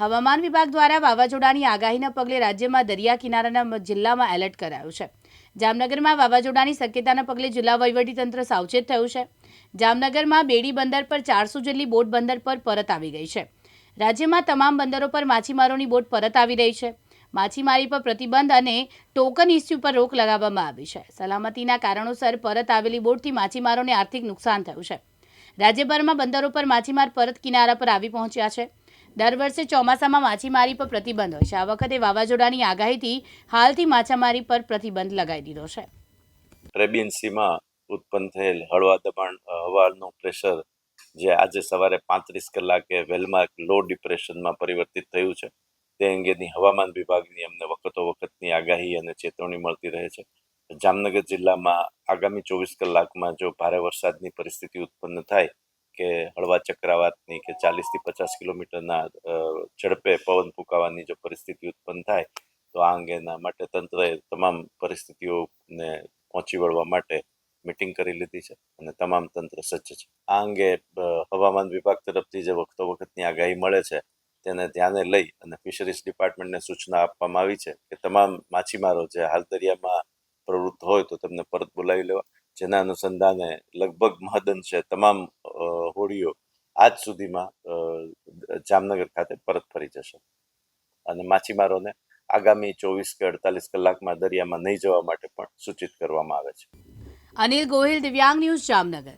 હવામાન વિભાગ દ્વારા વાવાઝોડાની આગાહીના પગલે રાજ્યમાં દરિયા કિનારાના જિલ્લામાં એલર્ટ કરાયું છે. જામનગરમાં વાવાઝોડાની શક્યતાના પગલે જિલ્લા વહીવટીતંત્ર સાવચેત થયું છે. જામનગરમાં બેડી બંદર પર ચારસો જેટલી બોટ બંદર પર પરત આવી ગઈ છે. રાજ્યમાં તમામ બંદરો પર માછીમારોની બોટ પરત આવી રહી છે. માછીમારી પર પ્રતિબંધ અને ટોકન ઇસ્યુ પર રોક લગાવવામાં આવી છે. સલામતીના કારણોસર પરત આવેલી બોટથી માછીમારોને આર્થિક નુકસાન થયું છે. રાજ્યભરમાં બંદરો પર માછીમાર પરત કિનારા પર આવી પહોંચ્યા છે. દર વર્ષે ચોમાસામાં માછીમારી પર પ્રતિબંધ હોય છે. આ વખતે વાવાઝોડાની આગાહીથી હાલથી માછીમારી પર પ્રતિબંધ લગાવી દીધો છે. અરેબિયન સીમાં ઉત્પન્ન થયેલ હળવા દબાણ હવાનું પ્રેશર જે આજે સવારે પાંત્રીસ કલાકે વેલમાર્ક લો ડિપ્રેશનમાં પરિવર્તિત થયું છે. તે અંગેની હવામાન વિભાગની અમને વખતો વખતની આગાહી અને ચેતવણી મળતી રહે છે. જામનગર જિલ્લામાં આગામી ચોવીસ કલાકમાં જો ભારે વરસાદની પરિસ્થિતિ ઉત્પન્ન થાય કે હળવા ચક્રાવાતની કે ચાલીસથી પચાસ કિલોમીટરના ઝડપે પવન ફૂંકાવાની જો પરિસ્થિતિ ઉત્પન્ન થાય, તો આ અંગેના માટે તંત્રએ તમામ પરિસ્થિતિઓને પહોંચી વળવા માટે મિટિંગ કરી લીધી છે અને તમામ તંત્ર સજ્જ છે. આ અંગે હવામાન વિભાગ તરફથી જે વખતો વખતની આગાહી મળે છે, તેને ધ્યાને લઈ અને ફિશરીઝ ડિપાર્ટમેન્ટને સૂચના આપવામાં આવી છે કે તમામ માછીમારો જે હાલ દરિયામાં પ્રવૃત્ત હોય તો તેમને પરત બોલાવી લેવા. જેના અનુસંધાને લગભગ મહદઅંશે તમામ હોડીઓ આજ સુધીમાં જામનગર ખાતે પરત ફરી જશે. અને માછીમારોને આગામી ચોવીસ કે અડતાલીસ કલાકમાં દરિયામાં નહીં જવા માટે પણ સૂચિત કરવામાં આવે છે. અનિલ ગોહિલ, દિવ્યાંગ ન્યૂઝ જામનગર.